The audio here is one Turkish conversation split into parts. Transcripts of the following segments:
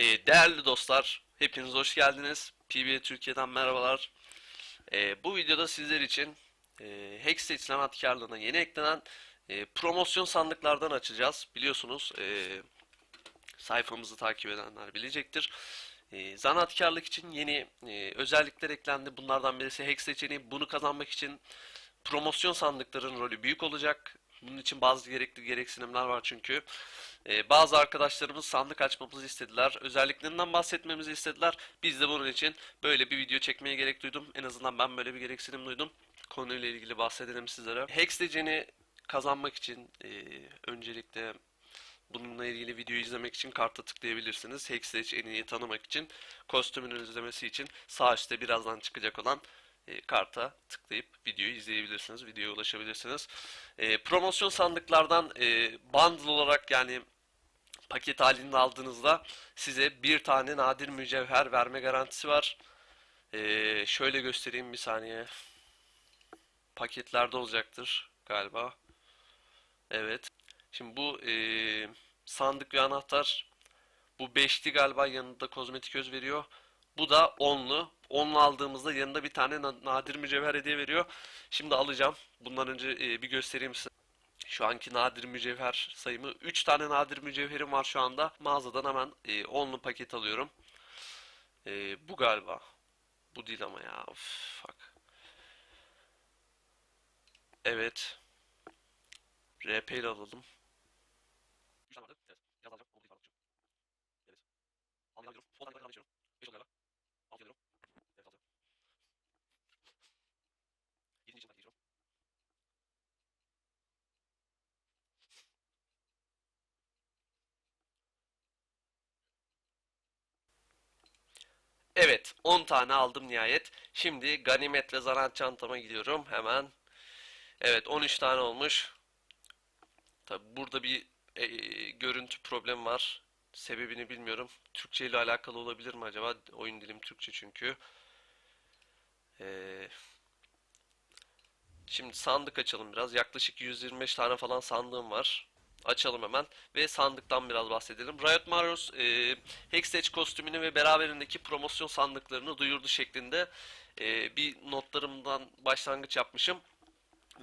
Ee, değerli dostlar, hepiniz hoş geldiniz. PBA Türkiye'den merhabalar. Ee, bu videoda sizler için e, Hextech sanatkarlığına yeni eklenen e, promosyon sandıklardan açacağız. Biliyorsunuz e, sayfamızı takip edenler bilecektir. E, zanaatkarlık için yeni e, özellikler eklendi. Bunlardan birisi Hex seçeneği. Bunu kazanmak için promosyon sandıkların rolü büyük olacak. Bunun için bazı gerekli gereksinimler var çünkü. Ee, bazı arkadaşlarımız sandık açmamızı istediler. Özelliklerinden bahsetmemizi istediler. Biz de bunun için böyle bir video çekmeye gerek duydum. En azından ben böyle bir gereksinim duydum. Konuyla ilgili bahsedelim sizlere. Hex kazanmak için e, öncelikle bununla ilgili videoyu izlemek için karta tıklayabilirsiniz. İyi tanımak için, kostümünü izlemesi için sağ üstte birazdan çıkacak olan e, karta tıklayıp videoyu izleyebilirsiniz, videoya ulaşabilirsiniz. E, promosyon sandıklardan e, bundle olarak yani paket halinde aldığınızda size bir tane nadir mücevher verme garantisi var. E, şöyle göstereyim bir saniye. Paketlerde olacaktır galiba. Evet. Şimdi bu e, sandık ve anahtar bu beşli galiba yanında kozmetik öz veriyor. Bu da onlu. Onlu aldığımızda yanında bir tane na- nadir mücevher hediye veriyor. Şimdi alacağım. Bundan önce e, bir göstereyim size. Şu anki nadir mücevher sayımı 3 tane nadir mücevherim var şu anda. Mağazadan hemen e, onlu paket alıyorum. E, bu galiba. Bu değil ama ya. Of, fuck. Evet. RP ile alalım. Üç tane vardı. Evet. Biraz alacağım. Oldu değil, alacağım. Evet. Almayı alıyorum. On tane kadar geçiyorum. Beş oluyor galiba. Altı alıyorum. Evet alacağım. Yedinci için geçiyorum. Evet, 10 tane aldım nihayet. Şimdi ganimet ve zanaat çantama gidiyorum hemen. Evet, 13 tane olmuş. Tabi burada bir e, görüntü problemi var. Sebebini bilmiyorum. Türkçe ile alakalı olabilir mi acaba? Oyun dilim Türkçe çünkü. Ee, şimdi sandık açalım biraz. Yaklaşık 125 tane falan sandığım var. Açalım hemen ve sandıktan biraz bahsedelim. Riot Marios e, Hextech kostümünü ve beraberindeki promosyon sandıklarını duyurdu şeklinde e, bir notlarımdan başlangıç yapmışım.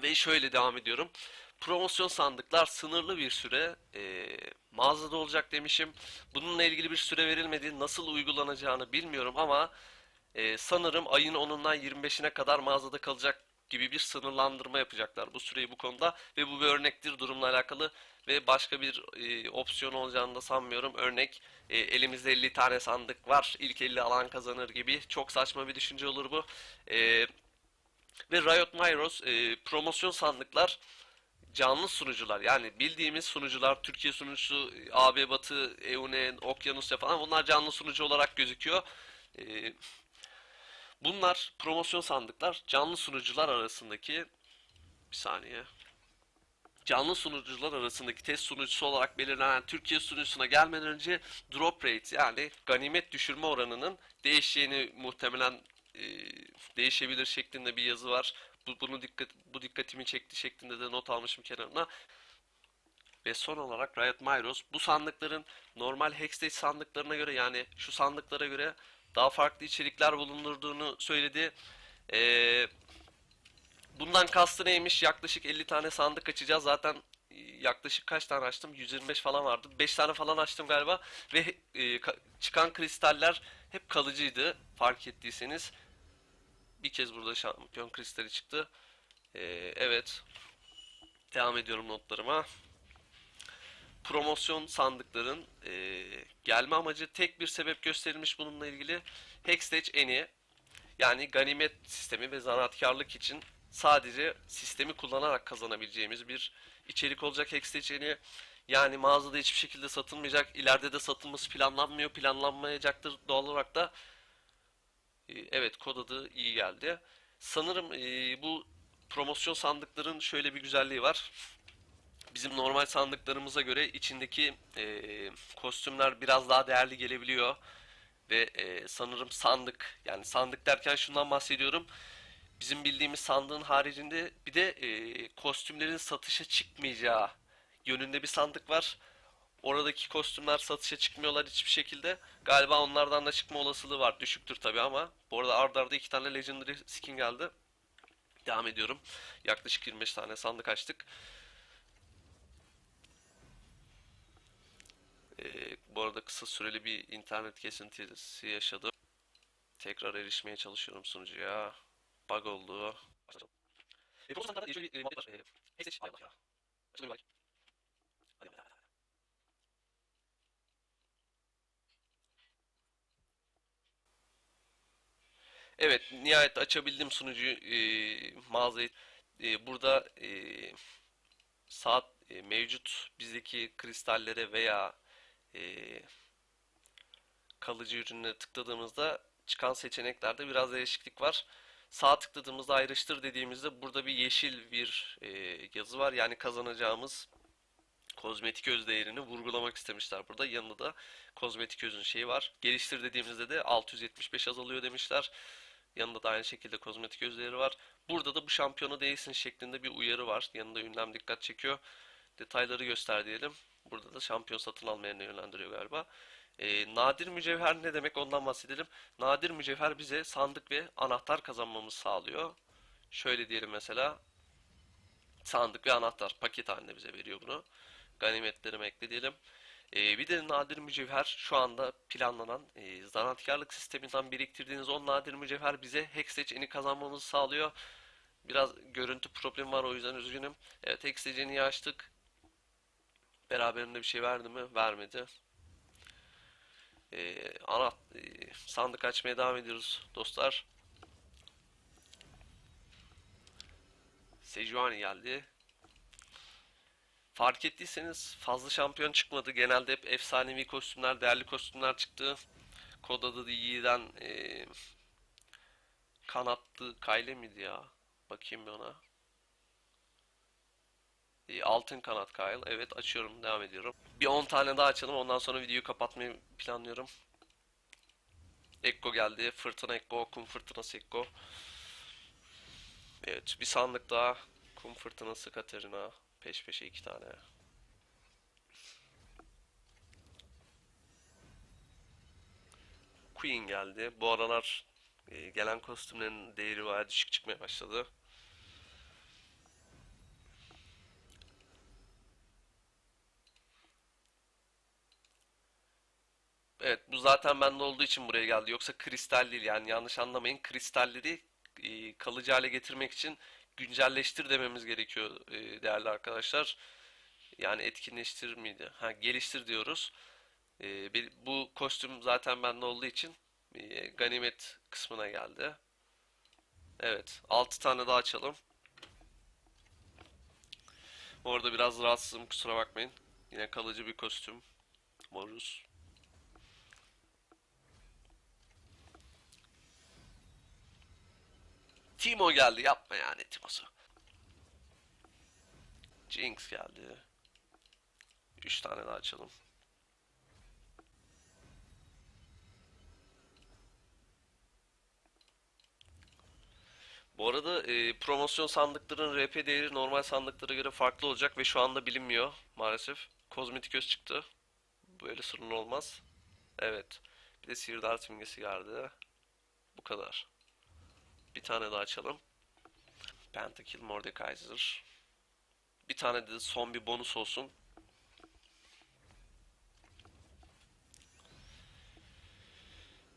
Ve şöyle devam ediyorum. Promosyon sandıklar sınırlı bir süre e, mağazada olacak demişim. Bununla ilgili bir süre verilmedi. Nasıl uygulanacağını bilmiyorum ama e, sanırım ayın 10'undan 25'ine kadar mağazada kalacak gibi bir sınırlandırma yapacaklar bu süreyi bu konuda ve bu bir örnektir durumla alakalı ve başka bir e, opsiyon olacağını da sanmıyorum. Örnek e, elimizde 50 tane sandık var. İlk 50 alan kazanır gibi. Çok saçma bir düşünce olur bu. E, ve Riot Myros e, promosyon sandıklar canlı sunucular yani bildiğimiz sunucular Türkiye sunucusu AB Batı, EUNEN, Okyanusya falan bunlar canlı sunucu olarak gözüküyor. E, bunlar promosyon sandıklar canlı sunucular arasındaki bir saniye canlı sunucular arasındaki test sunucusu olarak belirlenen Türkiye sunucusuna gelmeden önce drop rate yani ganimet düşürme oranının değişeceğini muhtemelen e, değişebilir şeklinde bir yazı var. Bu, bunu dikkat, bu dikkatimi çekti şeklinde de not almışım kenarına. Ve son olarak Riot Myros bu sandıkların normal Hextech sandıklarına göre yani şu sandıklara göre daha farklı içerikler bulundurduğunu söyledi. Eee Bundan kastı neymiş? Yaklaşık 50 tane sandık açacağız. Zaten e, yaklaşık kaç tane açtım? 125 falan vardı. 5 tane falan açtım galiba. Ve e, ka- çıkan kristaller hep kalıcıydı. Fark ettiyseniz. Bir kez burada şampiyon kristali çıktı. E, evet. Devam ediyorum notlarıma. Promosyon sandıkların e, gelme amacı tek bir sebep gösterilmiş bununla ilgili. Hextech Eni yani ganimet sistemi ve zanaatkarlık için sadece sistemi kullanarak kazanabileceğimiz bir içerik olacak Hextech'ini. Yani mağazada hiçbir şekilde satılmayacak. ileride de satılması planlanmıyor. Planlanmayacaktır doğal olarak da. Ee, Evet kod adı iyi geldi. Sanırım e, bu promosyon sandıkların şöyle bir güzelliği var. Bizim normal sandıklarımıza göre içindeki e, kostümler biraz daha değerli gelebiliyor. Ve sanırım sandık yani sandık derken şundan bahsediyorum bizim bildiğimiz sandığın haricinde bir de e, kostümlerin satışa çıkmayacağı yönünde bir sandık var. Oradaki kostümler satışa çıkmıyorlar hiçbir şekilde. Galiba onlardan da çıkma olasılığı var. Düşüktür tabii ama. Bu arada arda arda iki tane Legendary skin geldi. Devam ediyorum. Yaklaşık 25 tane sandık açtık. Ee, bu arada kısa süreli bir internet kesintisi yaşadım. Tekrar erişmeye çalışıyorum sunucuya. Bug oldu. E, Pro Sanatlar'da şöyle bir muhabbet var. E, Hextech, hay Allah ya. Açılıyor like. Hadi, hadi, hadi, hadi. Evet, nihayet açabildim sunucuyu, e, mağazayı. E, burada e, saat e, mevcut bizdeki kristallere veya e, kalıcı ürünlere tıkladığımızda çıkan seçeneklerde biraz değişiklik var. Sağ tıkladığımızda ayrıştır dediğimizde burada bir yeşil bir e, yazı var. Yani kazanacağımız kozmetik öz değerini vurgulamak istemişler burada. Yanında da kozmetik özün şeyi var. Geliştir dediğimizde de 675 azalıyor demişler. Yanında da aynı şekilde kozmetik öz değeri var. Burada da bu şampiyona değilsin şeklinde bir uyarı var. Yanında ünlem dikkat çekiyor. Detayları göster diyelim. Burada da şampiyon satın almaya yönlendiriyor galiba. Ee, nadir mücevher ne demek ondan bahsedelim. Nadir mücevher bize sandık ve anahtar kazanmamızı sağlıyor. Şöyle diyelim mesela. Sandık ve anahtar paket halinde bize veriyor bunu. Ganimetlerimi ekle diyelim. Ee, bir de nadir mücevher şu anda planlanan e, zanaatkarlık sisteminden biriktirdiğiniz 10 nadir mücevher bize Hextech eni kazanmamızı sağlıyor. Biraz görüntü problemi var o yüzden üzgünüm. Evet Hextech eni açtık. Beraberinde bir şey verdi mi? Vermedi. Ee, ana e, sandık açmaya devam ediyoruz dostlar. Sejuani geldi. Fark ettiyseniz fazla şampiyon çıkmadı. Genelde hep efsanevi kostümler, değerli kostümler çıktı. Kod adı Yiğiden e, kanatlı Kayle miydi ya? Bakayım bir ona. E, altın kanat Kyle. Evet açıyorum devam ediyorum. Bir 10 tane daha açalım ondan sonra videoyu kapatmayı planlıyorum. Ekko geldi. Fırtına Ekko, kum fırtınası Ekko. Evet bir sandık daha. Kum fırtınası Katerina. Peş peşe iki tane. Queen geldi. Bu aralar e, gelen kostümlerin değeri bayağı düşük çıkmaya başladı. Evet bu zaten bende olduğu için buraya geldi. Yoksa kristal değil yani yanlış anlamayın. Kristalleri e, kalıcı hale getirmek için güncelleştir dememiz gerekiyor e, değerli arkadaşlar. Yani etkinleştir miydi? Ha geliştir diyoruz. E, bu kostüm zaten bende olduğu için e, ganimet kısmına geldi. Evet 6 tane daha açalım. Orada biraz rahatsızım kusura bakmayın. Yine kalıcı bir kostüm. Moruz. Timo geldi yapma yani Timo'su. Jinx geldi. 3 tane daha açalım. Bu arada e, promosyon sandıkların RP değeri normal sandıklara göre farklı olacak ve şu anda bilinmiyor maalesef. Kozmetik öz çıktı. Böyle sorun olmaz. Evet. Bir de sihirdar simgesi geldi. Bu kadar. Bir tane daha açalım. Pentakill Mordekaiser. Bir tane de son bir bonus olsun.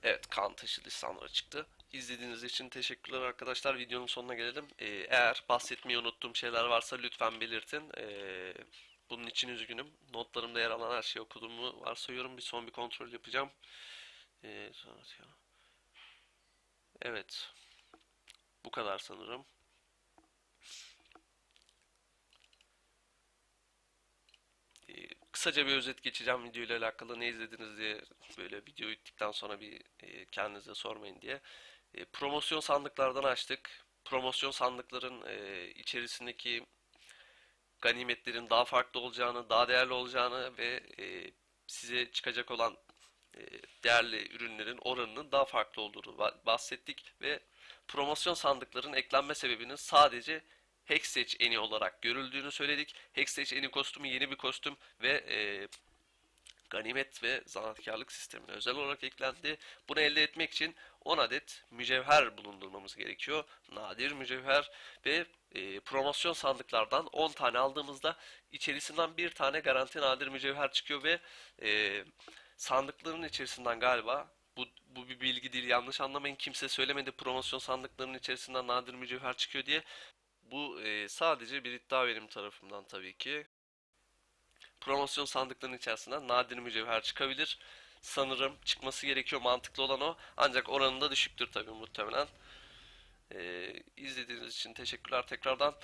Evet kan taşı lisanları çıktı. İzlediğiniz için teşekkürler arkadaşlar. Videonun sonuna gelelim. Ee, eğer bahsetmeyi unuttuğum şeyler varsa lütfen belirtin. Ee, bunun için üzgünüm. Notlarımda yer alan her şeyi okuduğumu varsayıyorum. Bir son bir kontrol yapacağım. Ee, evet. Bu kadar sanırım. Ee, kısaca bir özet geçeceğim video ile alakalı ne izlediniz diye böyle video bittikten sonra bir e, kendinize sormayın diye. E, promosyon sandıklardan açtık. Promosyon sandıkların e, içerisindeki ganimetlerin daha farklı olacağını, daha değerli olacağını ve size çıkacak olan değerli ürünlerin oranının daha farklı olduğunu ba- bahsettik ve promosyon sandıkların eklenme sebebinin sadece Hextech eni olarak görüldüğünü söyledik. Hextech eni kostümü yeni bir kostüm ve e, ganimet ve zanaatkarlık sistemine özel olarak eklendi. Bunu elde etmek için 10 adet mücevher bulundurmamız gerekiyor. Nadir mücevher ve e, promosyon sandıklardan 10 tane aldığımızda içerisinden bir tane garanti nadir mücevher çıkıyor ve e, sandıkların içerisinden galiba bu, bu bir bilgi değil yanlış anlamayın kimse söylemedi promosyon sandıklarının içerisinden nadir mücevher çıkıyor diye. Bu e, sadece bir iddia benim tarafımdan tabii ki. Promosyon sandıklarının içerisinden nadir mücevher çıkabilir. Sanırım çıkması gerekiyor mantıklı olan o. Ancak oranı da düşüktür tabii muhtemelen. E, izlediğiniz için teşekkürler tekrardan.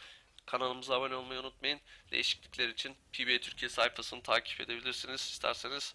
Kanalımıza abone olmayı unutmayın. Değişiklikler için PBA Türkiye sayfasını takip edebilirsiniz isterseniz.